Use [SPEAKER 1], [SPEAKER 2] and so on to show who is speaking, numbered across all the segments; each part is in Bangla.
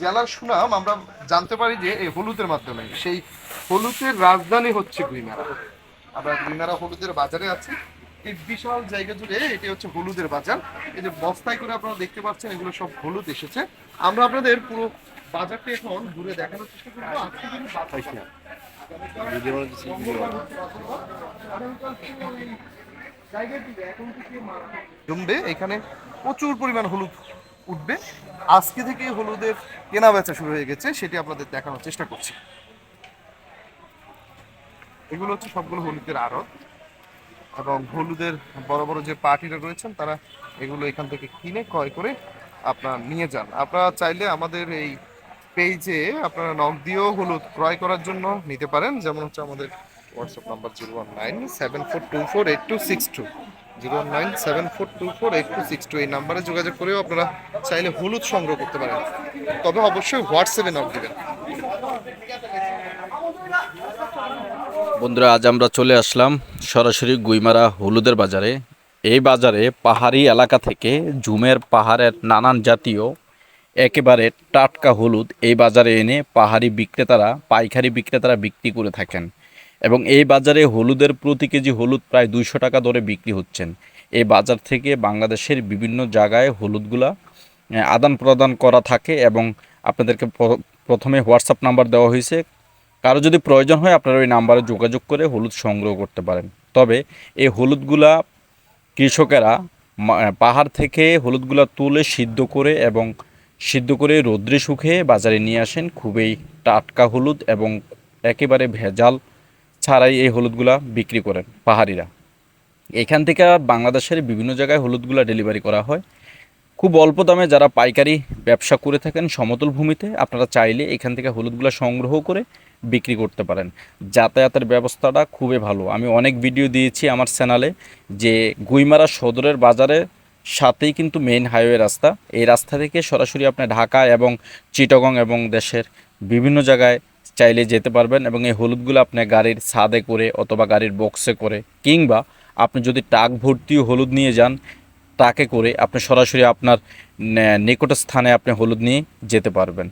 [SPEAKER 1] জেলার সুনাম আমরা জানতে পারি যে এই হলুদের মাধ্যমে, সেই হলুদের রাজধানী হচ্ছে গুইমারা। আমরা গুইমারা হলুদের বাজারে আছি। এই বিশাল জায়গা জুড়ে এটি হচ্ছে হলুদের বাজার। এই যে বস্তায় করে আপনারা দেখতে পাচ্ছেন, এগুলো সব হলুদ এসেছে। আমরা আপনাদের পুরো বাজারটা এখন ঘুরে দেখানোর চেষ্টা করব। জমবে এখানে প্রচুর পরিমাণ হলুদ উঠবে। আজকে থেকে হলুদের কেনা বেচা শুরু হয়ে গেছে, সেটি আপনাদের দেখানোর চেষ্টা করছি। এগুলো হচ্ছে সবগুলো হলুদের আড়ত এবং হলুদের বড় বড় যে পার্টিরা রয়েছেন, তারা এগুলো এখান থেকে কিনে ক্রয় করে আপনার নিয়ে যান। আপনারা চাইলে আমাদের এই পেজে আপনারা নক দিয়েও হলুদ ক্রয় করার জন্য নিতে পারেন। যেমন হচ্ছে আমাদের WhatsApp number zero one nine seven four two four eight two six two zero one nine seven four two four eight two six two এই নাম্বারে যোগাযোগ করেও আপনারা চাইলে হলুদ সংগ্রহ করতে পারেন। তবে অবশ্যই হোয়াটসঅ্যাপে নক দিবেন।
[SPEAKER 2] বন্ধুরা, আজ আমরা চলে আসলাম সরাসরি গুইমারা হলুদের বাজারে। এই বাজারে পাহাড়ি এলাকা থেকে ঝুমের পাহাড়ের নানান জাতীয়, একেবারে টাটকা হলুদ এই বাজারে এনে পাহাড়ি বিক্রেতারা, পাইকারি বিক্রেতারা বিক্রি করে থাকেন। এবং এই বাজারে হলুদের প্রতি কেজি হলুদ প্রায় দুইশো টাকা দরে বিক্রি হচ্ছেন। এই বাজার থেকে বাংলাদেশের বিভিন্ন জায়গায় হলুদগুলা আদান প্রদান করা থাকে এবং আপনাদেরকে প্রথমে হোয়াটসঅ্যাপ নাম্বার দেওয়া হয়েছে। কারও যদি প্রয়োজন হয় আপনারা ওই নাম্বারে যোগাযোগ করে হলুদ সংগ্রহ করতে পারেন। তবে এই হলুদগুলা কৃষকেরা পাহাড় থেকে হলুদগুলা তুলে সিদ্ধ করে এবং সিদ্ধ করে রৌদ্রে শুকিয়ে বাজারে নিয়ে আসেন। খুবই টাটকা হলুদ এবং একেবারে ভেজাল ছাড়াই এই হলুদগুলা বিক্রি করেন পাহাড়িরা। এখান থেকে বাংলাদেশের বিভিন্ন জায়গায় হলুদগুলা ডেলিভারি করা হয়। খুব অল্প দামে যারা পাইকারি ব্যবসা করে থাকেন সমতল ভূমিতে, আপনারা চাইলে এখান থেকে হলুদগুলো সংগ্রহ করে বিক্রি করতে পারেন। যাতায়াতের ব্যবস্থাটা খুবই ভালো। আমি অনেক ভিডিও দিয়েছি আমার চ্যানেলে যে গুইমারা সদরের বাজারের সাথেই কিন্তু মেইন হাইওয়ে রাস্তা। এই রাস্তা থেকে সরাসরি আপনি ঢাকা এবং চিটাগং এবং দেশের বিভিন্ন জায়গায় চাইলে যেতে পারবেন এবং এই হলুদগুলো আপনি গাড়ির ছাদে করে অথবা গাড়ির বক্সে করে কিংবা আপনি যদি টাক ভর্তিও হলুদ নিয়ে যান, ট্রাকে করে আপনি সরাসরি আপনার নিকট স্থানে আপনি হলুদ নিয়ে যেতে পারবেন।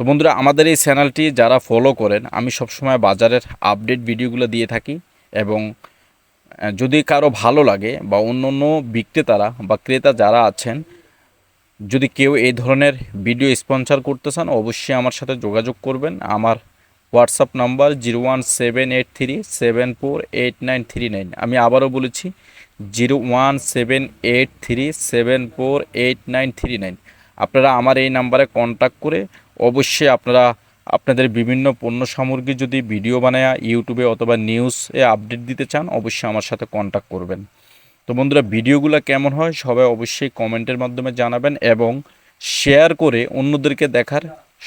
[SPEAKER 2] তো বন্ধুরা, আমাদের এই চ্যানেলটি যারা ফলো করেন, আমি সবসময় বাজারের আপডেট ভিডিওগুলো দিয়ে থাকি এবং যদি কারও ভালো লাগে বা অন্য অন্য বিক্রেতারা বা ক্রেতা যারা আছেন যদি কেউ এই ধরনের ভিডিও স্পন্সর করতে চান, অবশ্যই আমার সাথে যোগাযোগ করবেন। আমার WhatsApp number zero one seven eight three seven four eight nine three nine. আমি আবারও বলেছি, zero one seven eight three seven four eight nine three nine. আপনারা আমার এই নাম্বারে কন্ট্যাক্ট করে অবশ্যই আপনারা আপনাদের বিভিন্ন পণ্য সামগ্রী যদি ভিডিও বানায় ইউটিউবে অথবা নিউজে আপডেট দিতে চান, অবশ্যই আমার সাথে কন্ট্যাক্ট করবেন। তো বন্ধুরা, ভিডিওগুলো কেমন হয় সবাই অবশ্যই কমেন্টের মাধ্যমে জানাবেন এবং শেয়ার করে অন্যদেরকে দেখার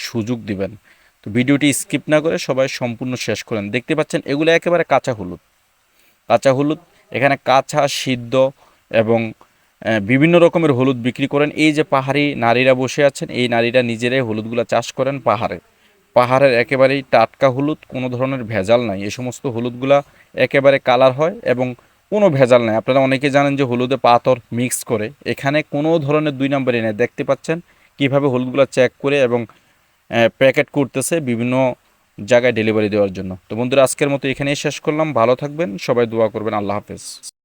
[SPEAKER 2] সুযোগ দিবেন। তো ভিডিওটি স্কিপ না করে সবাই সম্পূর্ণ শেষ করেন। দেখতে পাচ্ছেন, এগুলো একেবারে কাঁচা হলুদ। কাঁচা হলুদ, এখানে কাঁচা, সিদ্ধ এবং বিভিন্ন রকমের হলুদ বিক্রি করেন। এই যে পাহাড়ি নারীরা বসে আছেন, এই নারীরা নিজেরাই হলুদগুলো চাষ করেন পাহাড়ে। পাহাড়ের একেবারেই টাটকা হলুদ, কোনো ধরনের ভেজাল নাই। এই সমস্ত হলুদগুলা একেবারে কালার হয় এবং কোনো ভেজাল নাই। আপনারা অনেকে জানেন যে হলুদে পাথর মিক্স করে। এখানে কোনো ধরনের দুই নম্বরে নেই। দেখতে পাচ্ছেন কীভাবে হলুদগুলো চেক করে এবং প্যাকেট করতেছে বিভিন্ন জায়গায় ডেলিভারি দেওয়ার জন্য। তো বন্ধুরা, আজকের মতো এখানেই শেষ করলাম। ভালো থাকবেন, সবাই দোয়া করবেন। আল্লাহ হাফেজ।